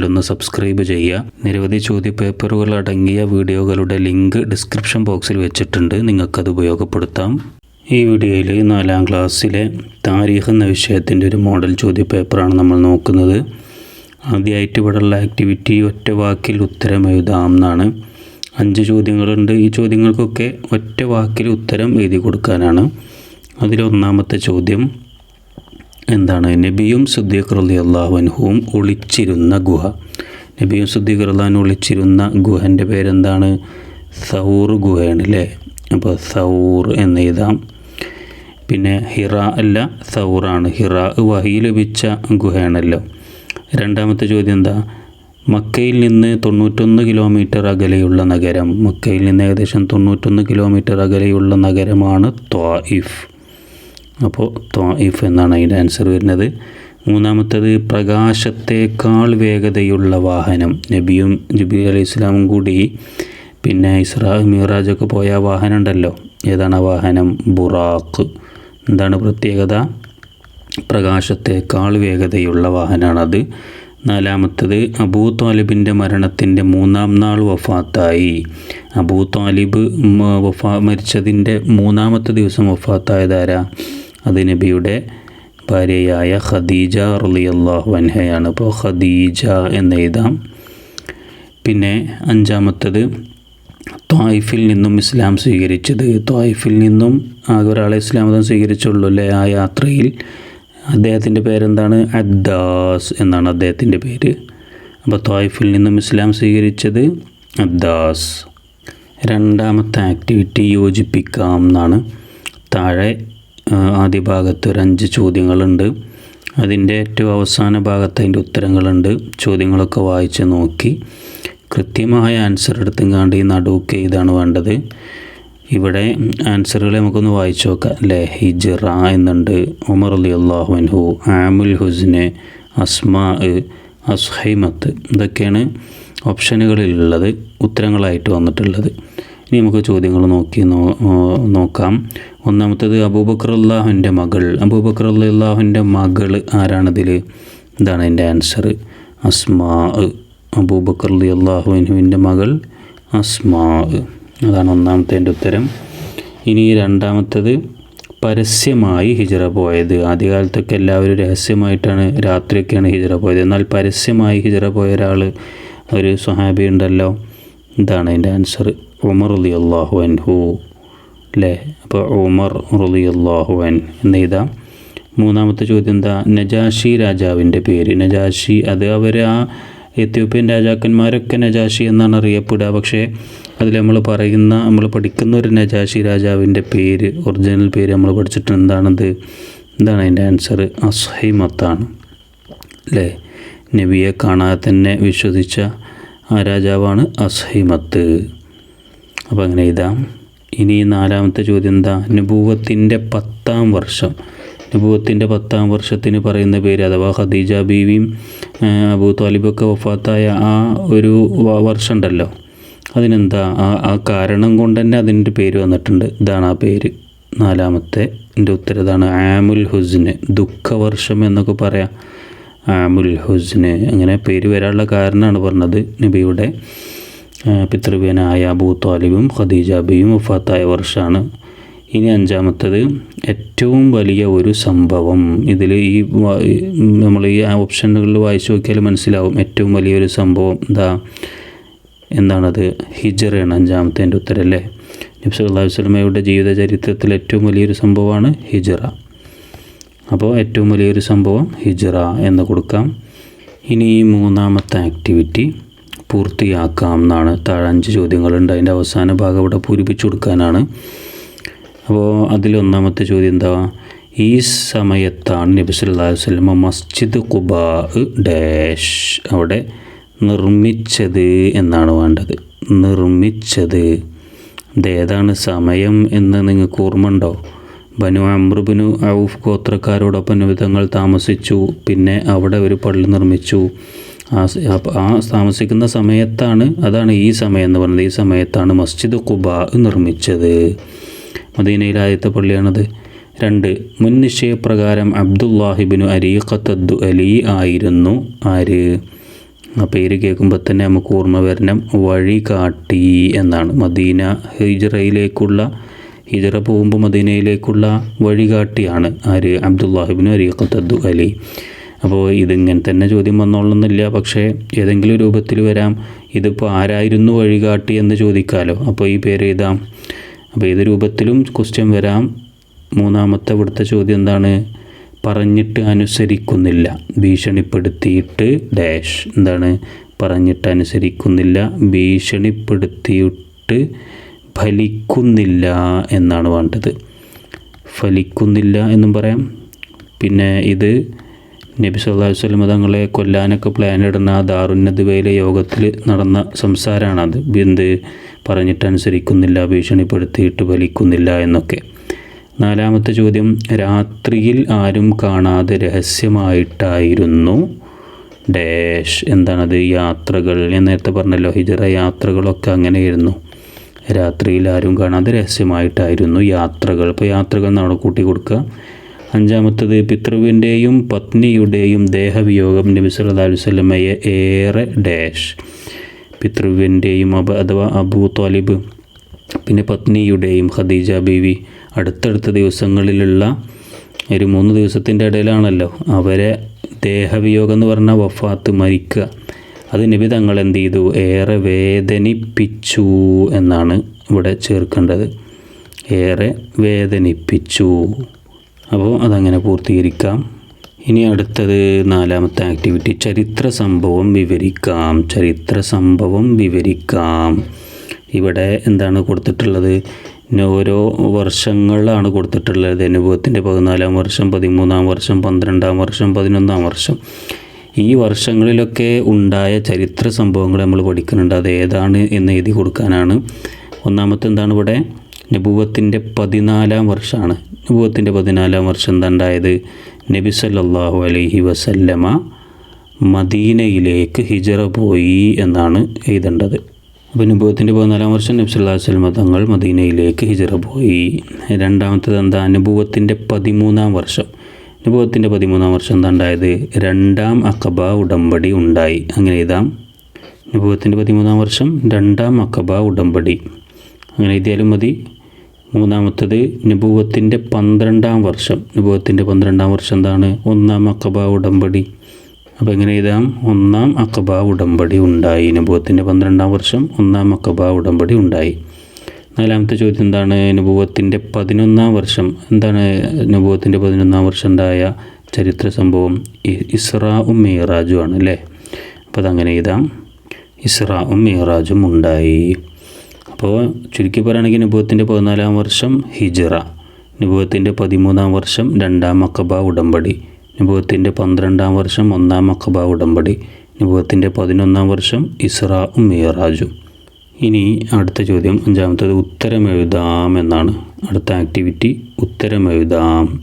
ഒന്ന് സബ്സ്ക്രൈബ് ചെയ്യുക. നിരവധി ചോദ്യപേപ്പറുകൾ അടങ്ങിയ വീഡിയോകളുടെ ലിങ്ക് ഡിസ്ക്രിപ്ഷൻ ബോക്സിൽ വെച്ചിട്ടുണ്ട്. നിങ്ങൾക്കത് ഉപയോഗപ്പെടുത്താം. ഈ വീഡിയോയിൽ നാലാം ക്ലാസ്സിലെ താരീഖ് എന്ന വിഷയത്തിന്റെ ഒരു മോഡൽ ചോദ്യപേപ്പറാണ് നമ്മൾ നോക്കുന്നത്. ആദ്യമായിട്ട് ഇവിടെയുള്ള ആക്ടിവിറ്റി ഒറ്റ വാക്കിൽ ഉത്തരം എഴുതാം എന്നാണ്. അഞ്ച് ചോദ്യങ്ങളുണ്ട്. ഈ ചോദ്യങ്ങൾക്കൊക്കെ ഒറ്റ വാക്കിൽ ഉത്തരം എഴുതി കൊടുക്കാനാണ്. അതിലൊന്നാമത്തെ ചോദ്യം എന്താണ്? നബിയും സുദ്ദീഖ് റലി അള്ളാഹുൻഹുവും ഒളിച്ചിരുന്ന ഗുഹ. നബിയും സുദ്ദീഖ് റഹ്ലാൻ ഒളിച്ചിരുന്ന ഗുഹന്റെ പേരെന്താണ്? സൗർ ഗുഹയാണ് അല്ലേ അപ്പോൾ സൗർ എന്ന് എഴുതാം. പിന്നെ ഹിറ അല്ല സൗറാണ്. ഹിറ വഹി ലഭിച്ച ഗുഹയാണല്ലോ. രണ്ടാമത്തെ ചോദ്യം എന്താ? മക്കയിൽ നിന്ന് തൊണ്ണൂറ്റൊന്ന് കിലോമീറ്റർ അകലെയുള്ള നഗരം. മക്കയിൽ നിന്ന് ഏകദേശം തൊണ്ണൂറ്റൊന്ന് കിലോമീറ്റർ അകലെയുള്ള നഗരമാണ് ത്വായിഫ് അപ്പോൾ ത്വായിഫ് എന്നാണ് അതിന്റെ ആൻസർ വരുന്നത്. മൂന്നാമത്തത് പ്രകാശത്തേക്കാൾ വേഗതയുള്ള വാഹനം. നബിയും ജുബി അലൈഹി ഇസ്ലാമും കൂടി. പിന്നെ ഇസ്രാ മിറാജൊക്കെ പോയ വാഹനം ഉണ്ടല്ലോ. ഏതാണ് ആ വാഹനം? ബുറാഖ്. എന്താണ് പ്രത്യേകത? പ്രകാശത്തേക്കാൾ വേഗതയുള്ള വാഹനമാണത്. നാലാമത്തത് അബൂ താലിബിന്റെ മരണത്തിന്റെ മൂന്നാം നാൾ വഫാത്തായി. അബൂ താലിബ് വഫാ മരിച്ചതിന്റെ മൂന്നാമത്തെ ദിവസം വഫാത്തായതാരാ? അത് നബിയുടെ ഭാര്യയായ ഖദീജ റളിയല്ലാഹു അൻഹയാണ്. അപ്പോൾ ഖദീജ എന്ന് എഴുതാം പിന്നെ അഞ്ചാമത്തത് ത്വായിഫിൽ നിന്നും ഇസ്ലാം സ്വീകരിച്ചത്. ത്വായിഫിൽ നിന്നും ആകെ ഒരാളെ ഇസ്ലാം മതം സ്വീകരിച്ചുള്ളൂ അല്ലേ? ആ യാത്രയിൽ അദ്ദേഹത്തിന്റെ പേരെന്താണ്? അദ്ദാസ് എന്നാണ് അദ്ദേഹത്തിന്റെ പേര്. അപ്പോൾ തോയ്ഫിൽ നിന്നും ഇസ്ലാം സ്വീകരിച്ചത് അദ്ദാസ് രണ്ടാമത്തെ ആക്ടിവിറ്റി യോജിപ്പിക്കാം എന്നാണ്. താഴെ ആദ്യ ഭാഗത്ത് ഒരു അഞ്ച് ചോദ്യങ്ങളുണ്ട്. അതിന്റെ ഏറ്റവും അവസാന ഭാഗത്ത് അതിന്റെ ഉത്തരങ്ങളുണ്ട്. ചോദ്യങ്ങളൊക്കെ വായിച്ച് നോക്കി. കൃത്യമായ ആൻസർ എടുത്തും കാണ്ട് ഈ നടുവൊക്കെ ഇതാണ് വേണ്ടത്. ഇവിടെ ആൻസറുകളെ നമുക്കൊന്ന് വായിച്ചു നോക്കാം. അല്ലേ ഹിജറ എന്നുണ്ട്. ഉമർ അലി അള്ളാഹു അൻഹു ആമുൽ ഹുസ്ന് അസ്മാ അസ്ഹൈമത്ത് ഇതൊക്കെയാണ് ഓപ്ഷനുകളിലുള്ളത് ഉത്തരങ്ങളായിട്ട് വന്നിട്ടുള്ളത്. ഇനി നമുക്ക് ചോദ്യങ്ങൾ നോക്കി നോക്കാം. ഒന്നാമത്തത് അബൂബക്കർ അള്ളാഹുവിന്റെ മകൾ. അബൂബക്കർ അള്ളാഹുവിന്റെ മകൾ ആരാണിതിൽ? ഇതാണ് എന്റെ ആൻസർ അസ്മാ അബൂബക്കർ അള്ളാഹുവിന്റെ മകൾ അസ്മാ. അതാണ് ഒന്നാമത്തെ ഉത്തരം. ഇനി രണ്ടാമത്തത് പരസ്യമായി ഹിജറ പോയത്. ആദ്യകാലത്തൊക്കെ എല്ലാവരും രഹസ്യമായിട്ടാണ് രാത്രിയൊക്കെയാണ് ഹിജറ പോയത്. എന്നാൽ പരസ്യമായി ഹിജറ പോയ ഒരാൾ ഒരു സ്വഹാബി ഉണ്ടല്ലോ. ഇതാണ് അതിന്റെ ആൻസർ ഉമർ റുലി അള്ളാഹു അൻഹു അല്ലേ അപ്പോൾ ഉമർ റുലി അള്ളാഹു അൻ എന്ന് എഴുതാം. മൂന്നാമത്തെ ചോദ്യം എന്താ? നജാഷി രാജാവിന്റെ പേര്. നജാഷി അത് അവർ ആ എത്യോപ്യൻ രാജാക്കന്മാരൊക്കെ നജാഷി എന്നാണ് അറിയപ്പെടുക. പക്ഷേ അതിൽ നമ്മൾ പറയുന്ന നമ്മൾ പഠിക്കുന്ന ഒരു നജാഷി രാജാവിന്റെ പേര് ഒറിജിനൽ പേര് നമ്മൾ പഠിച്ചിട്ട് എന്താണത്? എന്താണ് അതിന്റെ ആൻസർ അസഹിമത്താണ്. അല്ലേ നബിയെ കാണാതെ തന്നെ വിശ്വസിച്ച ആ രാജാവാണ് അസ്ഹൈമത്ത്. അപ്പോൾ അങ്ങനെ ഇതാം ഇനി നാലാമത്തെ ചോദ്യം എന്താ? അനുഭവത്തിന്റെ പത്താം വർഷം. നബൂവത്തിന്റെ പത്താം വർഷത്തിന് പറയുന്ന പേര് അഥവാ ഖദീജ ബീവിയും അബു താലിബൊക്കെ വഫാത്തായ ആ ഒരു വ- വർഷം ഉണ്ടല്ലോ അതിനെന്താ? ആ ആ കാരണം കൊണ്ട് തന്നെ അതിന്റെ പേര് വന്നിട്ടുണ്ട്. ഇതാണ് ആ പേര്. നാലാമത്തെ എന്റെ ഉത്തരം ഇതാണ്. ആമുൽ ഹുസ്ന് ദുഃഖവർഷം എന്നൊക്കെ പറയാം. ആമുൽ ഹുസ്ന് അങ്ങനെ പേര് വരാനുള്ള കാരണമാണ് പറഞ്ഞത്. നബിയുടെ പിതൃവ്യനായ അബൂ താലിബും ഖദീജ ബിയും വഫാത്തായ വർഷമാണ്. ഇനി അഞ്ചാമത്തത് ഏറ്റവും വലിയ ഒരു സംഭവം. ഇതിൽ ഈ നമ്മൾ ഈ ഓപ്ഷനുകളിൽ വായിച്ചു നോക്കിയാൽ മനസ്സിലാവും ഏറ്റവും വലിയൊരു സംഭവം എന്താ എന്താണത്? ഹിജറയാണ് അഞ്ചാമത്തെ എന്റെ ഉത്തരം അല്ലേ നബ്സ് അള്ളാഹു വസ്ലമയുടെ ജീവിത ചരിത്രത്തിൽ ഏറ്റവും വലിയൊരു സംഭവമാണ് ഹിജറ. അപ്പോൾ ഏറ്റവും വലിയൊരു സംഭവം ഹിജറ എന്ന് കൊടുക്കാം. ഇനി ഈ മൂന്നാമത്തെ ആക്ടിവിറ്റി പൂർത്തിയാക്കാം എന്നാണ്. താഴെ അഞ്ച് ചോദ്യങ്ങളുണ്ട്. അതിന്റെ അവസാന ഭാഗം ഇവിടെ പൂരിപ്പിച്ചു കൊടുക്കാനാണ്. അപ്പോൾ അതിലൊന്നാമത്തെ ചോദ്യം എന്താ? ഈ സമയത്താണ് നബി സല്ലല്ലാഹു സ്വലമ മസ്ജിദ് കുബാ ഡാഷ് അവിടെ നിർമ്മിച്ചത് എന്നാണ് വേണ്ടത്. നിർമ്മിച്ചത്. ഏതാണ് സമയം എന്ന് നിങ്ങൾക്ക് ഓർമ്മ ഉണ്ടോ? ബനു അമ്രുബിനു ഔഫ് ഗോത്രക്കാരോടൊപ്പം വിധങ്ങൾ താമസിച്ചു. പിന്നെ അവിടെ ഒരു പള്ളി നിർമ്മിച്ചു. ആ ആ താമസിക്കുന്ന സമയത്താണ് അതാണ് ഈ സമയം എന്ന് പറയുന്നത്. ഈ സമയത്താണ് മസ്ജിദ് കുബാ നിർമ്മിച്ചത്. മദീനയിലെ ആദ്യത്തെ പള്ളിയാണത്. രണ്ട് മുൻ നിശ്ചയപ്രകാരം അബ്ദുല്ലാഹിബിനു അരീഖത്തദ്ദു അലി ആയിരുന്നു ആര്? ആ പേര് കേൾക്കുമ്പോൾ തന്നെ നമുക്ക് ഓർമ്മ വരണം. വഴി കാട്ടി എന്നാണ്. മദീന ഹിജറയിലേക്കുള്ള ഹിജറ പോകുമ്പോൾ മദീനയിലേക്കുള്ള വഴികാട്ടിയാണ് ആര്? അബ്ദുല്ലാഹിബിനു അരീഖത്തദ്ദു അലി അപ്പോൾ ഇതിങ്ങനെ തന്നെ ചോദ്യം വന്നോളണമെന്നില്ല പക്ഷേ ഏതെങ്കിലും രൂപത്തിൽ വരാം. ഇതിപ്പോൾ ആരായിരുന്നു വഴികാട്ടി എന്ന് ചോദിക്കാമല്ലോ അപ്പോൾ ഈ പേര് എഴുതാം അപ്പോൾ ഏത് രൂപത്തിലും ക്വസ്റ്റ്യൻ വരാം. മൂന്നാമത്തെ ഇവിടുത്തെ ചോദ്യം എന്താണ്? പറഞ്ഞിട്ട് അനുസരിക്കുന്നില്ല. ഭീഷണിപ്പെടുത്തിയിട്ട് ഡാഷ് എന്താണ്? പറഞ്ഞിട്ട് അനുസരിക്കുന്നില്ല. ഭീഷണിപ്പെടുത്തിയിട്ട് ഫലിക്കുന്നില്ല എന്നാണ് വേണ്ടത്. ഫലിക്കുന്നില്ല എന്നും പറയാം. പിന്നെ ഇത് നബി സല്ലല്ലാഹു അലൈഹി തങ്ങളെ കൊല്ലാനൊക്കെ പ്ലാൻ ഇടുന്ന ദാറുന്നതുവയിലെ യോഗത്തിൽ നടന്ന സംസാരമാണത് എന്ത്? പറഞ്ഞിട്ടനുസരിക്കുന്നില്ല ഭീഷണിപ്പെടുത്തിയിട്ട് വലിക്കുന്നില്ല എന്നൊക്കെ. നാലാമത്തെ ചോദ്യം രാത്രിയിൽ ആരും കാണാതെ രഹസ്യമായിട്ടായിരുന്നു. ഡാഷ് എന്താണത്? യാത്രകൾ. ഞാൻ നേരത്തെ പറഞ്ഞല്ലോ ഹിജറ യാത്രകളൊക്കെ അങ്ങനെയായിരുന്നു. രാത്രിയിൽ ആരും കാണാതെ രഹസ്യമായിട്ടായിരുന്നു യാത്രകൾ. ഇപ്പോൾ യാത്രകൾ നമ്മുടെ കൂട്ടി കൊടുക്കുക. അഞ്ചാമത്തത് പിതൃവിന്റെയും പത്നിയുടെയും ദേഹവിയോഗം നബി സല്ലല്ലാഹു അലൈഹി വസല്ലമയെ ഏറെ ഡാഷ്. പിതൃവിന്റെയും അബ അഥവാ അബൂ ത്വാലിബ് പിന്നെ പത്നിയുടെയും ഖദീജ ബീവി അടുത്തടുത്ത ദിവസങ്ങളിലുള്ള ഒരു മൂന്ന് ദിവസത്തിന്റെ ഇടയിലാണല്ലോ അവരെ ദേഹവിയോഗം എന്ന് പറഞ്ഞാൽ വഫാത്ത് മരിക്കുക. അത് നബി തങ്ങൾ എന്ത് ചെയ്തു? ഏറെ വേദനിപ്പിച്ചു എന്നാണ് ഇവിടെ ചേർക്കേണ്ടത്. ഏറെ വേദനിപ്പിച്ചു. അപ്പോൾ അതങ്ങനെ പൂർത്തീകരിക്കാം. ഇനി അടുത്തത് നാലാമത്തെ ആക്ടിവിറ്റി ചരിത്ര സംഭവം വിവരിക്കാം. ചരിത്ര സംഭവം വിവരിക്കാം. ഇവിടെ എന്താണ് കൊടുത്തിട്ടുള്ളത്? ഓരോ വർഷങ്ങളാണ് കൊടുത്തിട്ടുള്ളത്. അനുഭവത്തിന്റെ പതിനാലാം വർഷം പതിമൂന്നാം വർഷം പന്ത്രണ്ടാം വർഷം പതിനൊന്നാം വർഷം. ഈ വർഷങ്ങളിലൊക്കെ ഉണ്ടായ ചരിത്ര സംഭവങ്ങൾ നമ്മൾ പഠിക്കുന്നുണ്ട്. അത് ഏതാണ് എന്ന് എഴുതി കൊടുക്കാനാണ്. ഒന്നാമത്തെ എന്താണ് ഇവിടെ? നബൂവത്തിന്റെ പതിനാലാം വർഷമാണ്. നബൂവത്തിന്റെ പതിനാലാം വർഷം എന്താ ഉണ്ടായത്? നബി സല്ലല്ലാഹു അലൈഹി വസല്ലമ മദീനയിലേക്ക് ഹിജറ പോയി എന്നാണ് എഴുതേണ്ടത്. അപ്പോൾ അനുഭവത്തിന്റെ പതിനാലാം വർഷം നബി സല്ലല്ലാഹു വസ്ലമ തങ്ങൾ മദീനയിലേക്ക് ഹിജറ പോയി. രണ്ടാമത്തത് എന്താ? അനുഭവത്തിന്റെ പതിമൂന്നാം വർഷം. അനുഭവത്തിന്റെ പതിമൂന്നാം വർഷം എന്താ ഉണ്ടായത് രണ്ടാം അക്കബ ഉടമ്പടി ഉണ്ടായി. അങ്ങനെ എഴുതാം. അനുഭവത്തിന്റെ പതിമൂന്നാം വർഷം രണ്ടാം അക്കബ ഉടമ്പടി. അങ്ങനെ എഴുതിയാലും മതി. മൂന്നാമത്തത് നബൂവത്തിന്റെ പന്ത്രണ്ടാം വർഷം. നബൂവത്തിന്റെ പന്ത്രണ്ടാം വർഷം എന്താണ്? ഒന്നാം അക്കബ ഉടമ്പടി. അപ്പോൾ എങ്ങനെ എഴുതാം? ഒന്നാം അക്കബ ഉടമ്പടി ഉണ്ടായി. നബൂവത്തിന്റെ പന്ത്രണ്ടാം വർഷം ഒന്നാം അക്കബ ഉടമ്പടി ഉണ്ടായി. നാലാമത്തെ ചോദ്യം എന്താണ്? നബൂവത്തിന്റെ പതിനൊന്നാം വർഷം എന്താണ്? നബൂവത്തിന്റെ പതിനൊന്നാം വർഷം ഉണ്ടായ ചരിത്ര സംഭവം ഇസ്രാവും മീറാജും ആണ് അല്ലേ? അപ്പോൾ അതങ്ങനെ എഴുതാം. ഇസ്രാഉം മേറാജും ഉണ്ടായി. അപ്പോൾ ചുരുക്കി പറയുകയാണെങ്കിൽ നുബുവത്തിന്റെ പതിനാലാം വർഷം ഹിജറ നുബുവത്തിന്റെ പതിമൂന്നാം വർഷം രണ്ടാം മക്കബ ഉടമ്പടി നുബുവത്തിന്റെ പന്ത്രണ്ടാം വർഷം ഒന്നാം മക്കബ ഉടമ്പടി നുബുവത്തിന്റെ പതിനൊന്നാം വർഷം ഇസ്രാഉം മിയറാജും. ഇനി അടുത്ത ചോദ്യം അഞ്ചാമത്തത് ഉത്തരം എഴുതാം എന്നാണ്. അടുത്ത ആക്ടിവിറ്റി ഉത്തരം എഴുതാം.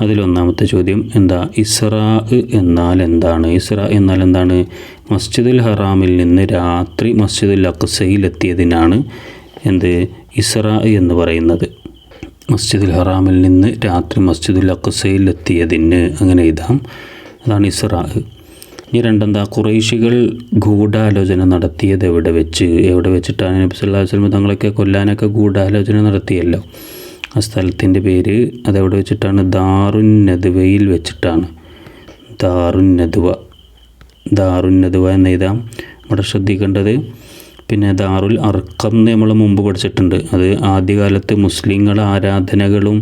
അതിലൊന്നാമത്തെ ചോദ്യം എന്താ? ഇസ്രാ എന്നാൽ എന്താണ്? ഇസ്രാ എന്നാൽ എന്താണ്? മസ്ജിദുൽ ഹറാമിൽ നിന്ന് രാത്രി മസ്ജിദുൽ അക്സയിലെത്തിയതിനാണ് എന്ത്? ഇസ്രാ എന്ന് പറയുന്നത്. മസ്ജിദുൽ ഹറാമിൽ നിന്ന് രാത്രി മസ്ജിദുൽ അക്സയിലെത്തിയതിന് അങ്ങനെ എഴുതാം. അതാണ് ഇസ്രാ ഇനി രണ്ടെന്താ? കുറേശികൾ ഗൂഢാലോചന നടത്തിയത് എവിടെ വെച്ച്? എവിടെ വെച്ചിട്ടാണ് നബി വസല്ലം തങ്ങളൊക്കെ കൊല്ലാനൊക്കെ ഗൂഢാലോചന നടത്തിയല്ലോ. ആ സ്ഥലത്തിന്റെ പേര് അതെവിടെ വെച്ചിട്ടാണ് ദാറുൻ നദുവയിൽ വെച്ചിട്ടാണ്. ദാറുൻ നദുവ ദാറുൻ നദുവ എന്ന് എഴുതാം ഇവിടെ ശ്രദ്ധിക്കേണ്ടത് പിന്നെ ദാറുൽ അർക്കം എന്ന് നമ്മൾ മുമ്പ് പഠിച്ചിട്ടുണ്ട്. അത് ആദ്യകാലത്ത് മുസ്ലിങ്ങൾ ആരാധനകളും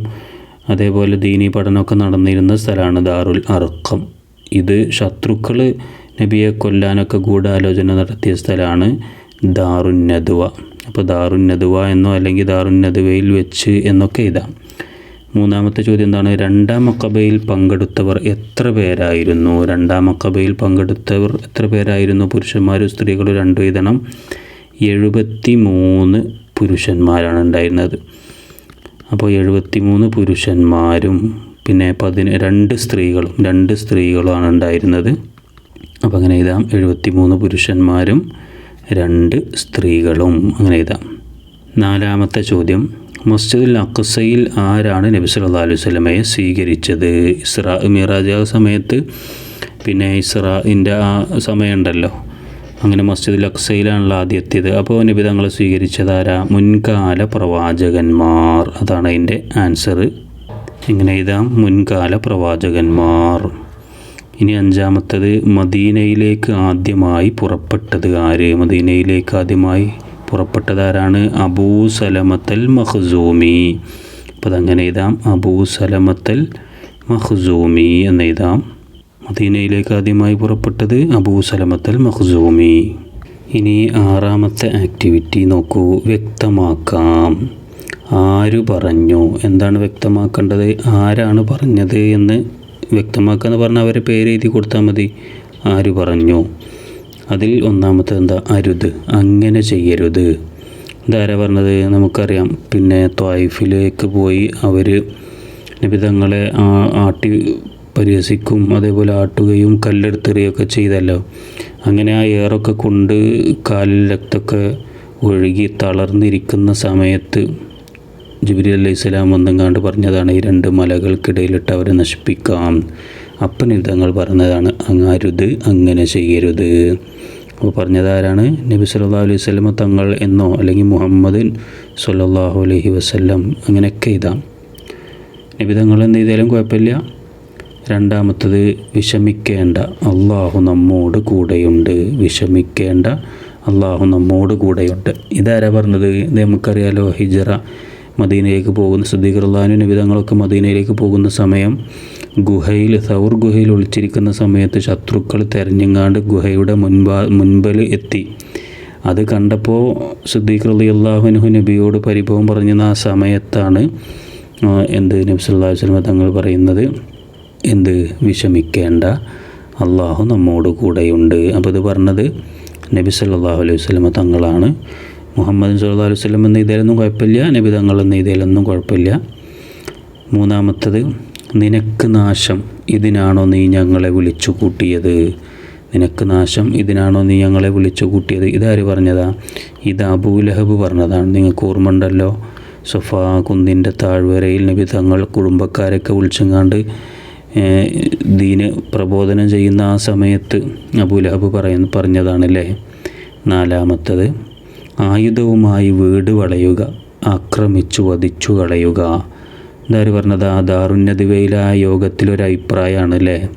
അതേപോലെ ദീനി പഠനമൊക്കെ നടന്നിരുന്ന സ്ഥലമാണ് ദാറുൽ അർക്കം. ഇത് ശത്രുക്കൾ നബിയെ കൊല്ലാനൊക്കെ ഗൂഢാലോചന നടത്തിയ സ്ഥലമാണ് ദാറുൻ നദ്വ അപ്പോൾ ദാറുന്നതുവ എന്നോ അല്ലെങ്കിൽ ദാറുന്നതുവയിൽ വെച്ച് എന്നൊക്കെ എഴുതാം. മൂന്നാമത്തെ ചോദ്യം എന്താണ്? രണ്ടാം മക്കബയിൽ പങ്കെടുത്തവർ എത്ര പേരായിരുന്നു? രണ്ടാം മക്കബയിൽ പങ്കെടുത്തവർ എത്ര പേരായിരുന്നു? പുരുഷന്മാരും സ്ത്രീകളും രണ്ടു എഴുതണം. എഴുപത്തി മൂന്ന് പുരുഷന്മാരാണ് ഉണ്ടായിരുന്നത്. അപ്പോൾ എഴുപത്തി മൂന്ന് പുരുഷന്മാരും പിന്നെ പതിന രണ്ട് സ്ത്രീകളും രണ്ട് സ്ത്രീകളുമാണ് ഉണ്ടായിരുന്നത്. അപ്പോൾ അങ്ങനെ എഴുതാം. എഴുപത്തി മൂന്ന് പുരുഷന്മാരും രണ്ട് സ്ത്രീകളും. അങ്ങനെ എഴുതാം. നാലാമത്തെ ചോദ്യം. മസ്ജിദുൽ അക്സയിൽ ആരാണ് നബി സല്ലാ അലൈഹി സ്വലമയെ സ്വീകരിച്ചത്? ഇസ്രാ മിറാജ സമയത്ത്? പിന്നെ ഇസ്രാഇന്റെ ആ സമയമുണ്ടല്ലോ. അങ്ങനെ മസ്ജിദുൽ അക്സയിലാണല്ലോ ആദ്യം എത്തിയത് അപ്പോൾ നബി തങ്ങളെ സ്വീകരിച്ചത് ആരാ? മുൻകാല പ്രവാചകന്മാർ. അതാണ് അതിന്റെ ആൻസർ ഇങ്ങനെ എഴുതാം. മുൻകാല പ്രവാചകന്മാർ. ഇനി അഞ്ചാമത്തത് മദീനയിലേക്ക് ആദ്യമായി പുറപ്പെട്ടത് ആര്? മദീനയിലേക്ക് ആദ്യമായി പുറപ്പെട്ടത് ആരാണ്? അബൂ സലമത്തൽ മഖ്സൂമി. അപ്പോൾ അതങ്ങനെ എഴുതാം. അബൂ സലമത്തൽ മഖ്സൂമി എന്ന് എഴുതാം. മദീനയിലേക്ക് ആദ്യമായി പുറപ്പെട്ടത് അബൂ സലമത്തൽ മഖ്സൂമി. ഇനി ആറാമത്തെ ആക്ടിവിറ്റി നോക്കൂ. വ്യക്തമാക്കാം. ആര് പറഞ്ഞു? എന്താണ് വ്യക്തമാക്കേണ്ടത്? ആരാണ് പറഞ്ഞത് എന്ന് വ്യക്തമാക്കുക എന്ന് പറഞ്ഞാൽ അവരെ പേര് എഴുതി കൊടുത്താൽ മതി. ആര് പറഞ്ഞു? അതിൽ ഒന്നാമത്തെ എന്താ? അരുത്. അങ്ങനെ ചെയ്യരുത്. ഇതാരാ പറഞ്ഞത്? നമുക്കറിയാം. പിന്നെ ത്വായിഫിലേക്ക് പോയി അവർ നിബിതങ്ങളെ ആട്ടി പരിഹസിക്കും അതേപോലെ ആട്ടുകയും കല്ലെടുത്തെറിയൊക്കെ ചെയ്തല്ലോ. അങ്ങനെ ആ ഏറൊക്കെ കൊണ്ട് കാലിൽ രക്തമൊക്കെ ഒഴുകി തളർന്നിരിക്കുന്ന സമയത്ത് ജിബിരി അലൈഹി സ്വലാം വന്നെങ്ങാണ്ട് പറഞ്ഞതാണ് ഈ രണ്ട് മലകൾക്കിടയിലിട്ട് അവരെ നശിപ്പിക്കാം. അപ്പൻ യുദ്ധങ്ങൾ പറഞ്ഞതാണ് അങ്ങരുത് അങ്ങനെ ചെയ്യരുത്. അപ്പോൾ പറഞ്ഞതാരാണ് നബി സല്ലാ അലൈഹി വസ്ലമ തങ്ങൾ എന്നോ അല്ലെങ്കിൽ മുഹമ്മദ് സല്ലാഹു അലൈഹി വസല്ലം അങ്ങനെയൊക്കെ ഇതാണ് നബി തങ്ങൾ എന്ത് ചെയ്താലും കുഴപ്പമില്ല. രണ്ടാമത്തത് വിഷമിക്കേണ്ട. അള്ളാഹു നമ്മോട് കൂടെയുണ്ട്. വിഷമിക്കേണ്ട. അള്ളാഹു നമ്മോട് കൂടെയുണ്ട്. ഇതാരാ പറഞ്ഞത്? ഇത് നമുക്കറിയാലോ ഹിജറ. മദീനയിലേക്ക് പോകുന്ന സുദ്ദീഖർലാനു നിബിതങ്ങളൊക്കെ മദീനയിലേക്ക് പോകുന്ന സമയം ഗുഹയിൽ സൗർ ഗുഹയിൽ ഒളിച്ചിരിക്കുന്ന സമയത്ത് ശത്രുക്കൾ തെരഞ്ഞെങ്ങാണ്ട് ഗുഹയുടെ മുൻപാ മുൻപിൽ എത്തി. അത് കണ്ടപ്പോൾ സുദ്ദീഖ് അലി അള്ളാഹുനുഹു നബിയോട് പരിഭവം പറഞ്ഞുന്ന ആ സമയത്താണ് എന്ത് നബി സല്ലല്ലാഹു അലൈഹി തങ്ങൾ പറയുന്നത് എന്ത് വിഷമിക്കേണ്ട അള്ളാഹു നമ്മോട് കൂടെയുണ്ട്. അപ്പോൾ ഇത് പറഞ്ഞത് നബി സല്ലാഹു അലൈഹി വസല്ലം തങ്ങളാണ്. മുഹമ്മദ് സല്ലല്ലാഹു അലൈഹി വസല്ലം എന്ന ഇതിലൊന്നും കുഴപ്പമില്ല. നബി തങ്ങൾ എന്ന ഇതിലൊന്നും കുഴപ്പമില്ല. മൂന്നാമത്തത് നിനക്ക് നാശം ഇതിനാണോ നീ ഞങ്ങളെ വിളിച്ചു കൂട്ടിയത്? നിനക്ക് നാശം ഇതിനാണോ നീ ഞങ്ങളെ വിളിച്ചു കൂട്ടിയത്? ഇതാര് പറഞ്ഞതാ? ഇത് അബൂലഹബ് പറഞ്ഞതാണ്. നിങ്ങൾക്ക് ഓർമ്മ ഉണ്ടല്ലോ സൊഫാ കുന്നിന്റെ താഴ്വരയിൽ നബി തങ്ങൾ കുടുംബക്കാരൊക്കെ വിളിച്ചെങ്ങാണ്ട് ദീന് പ്രബോധനം ചെയ്യുന്ന ആ സമയത്ത് അബൂലഹബ് പറയുന്ന പറഞ്ഞതാണല്ലേ? നാലാമത്തത് ആയുധവുമായി വീട് വളയുക ആക്രമിച്ചു വധിച്ചു കളയുക. എന്തായാലും പറഞ്ഞത് ആ ദാറുന്നതിവയിൽ ആ യോഗത്തിലൊരു അഭിപ്രായമാണ് അല്ലേ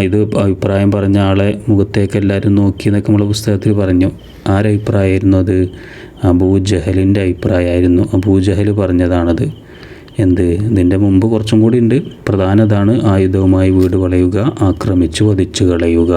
ഇത് അഭിപ്രായം പറഞ്ഞ ആളെ മുഖത്തേക്ക് എല്ലാവരും നോക്കി എന്നൊക്കെ നമ്മളെ പുസ്തകത്തിൽ പറഞ്ഞു. ആരഭിപ്രായമായിരുന്നു അത്? അബൂജഹലിന്റെ അഭിപ്രായമായിരുന്നു. അബൂജഹൽ പറഞ്ഞതാണത്. എന്ത്? ഇതിന്റെ മുമ്പ് കുറച്ചും കൂടി ഉണ്ട്. പ്രധാനതാണ് ആയുധവുമായി വീട് വളയുക ആക്രമിച്ചു വധിച്ചു കളയുക.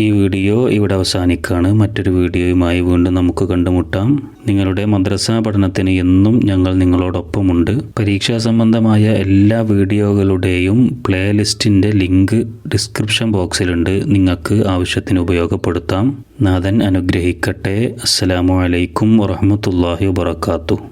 ഈ വീഡിയോ ഇവിടെ അവസാനിക്കുകയാണ്. മറ്റൊരു വീഡിയോയുമായി വീണ്ടും നമുക്ക് കണ്ടുമുട്ടാം. നിങ്ങളുടെ മദ്രസ പഠനത്തിന് എന്നും ഞങ്ങൾ നിങ്ങളോടൊപ്പമുണ്ട്. പരീക്ഷാ സംബന്ധമായ എല്ലാ വീഡിയോകളുടെയും പ്ലേലിസ്റ്റിന്റെ ലിങ്ക് ഡിസ്ക്രിപ്ഷൻ ബോക്സിലുണ്ട്. നിങ്ങൾക്ക് ആവശ്യത്തിന് ഉപയോഗപ്പെടുത്താം. നാഥൻ അനുഗ്രഹിക്കട്ടെ. അസ്സലാമു അലൈക്കും വറഹമത്തല്ലാഹി വാത്തു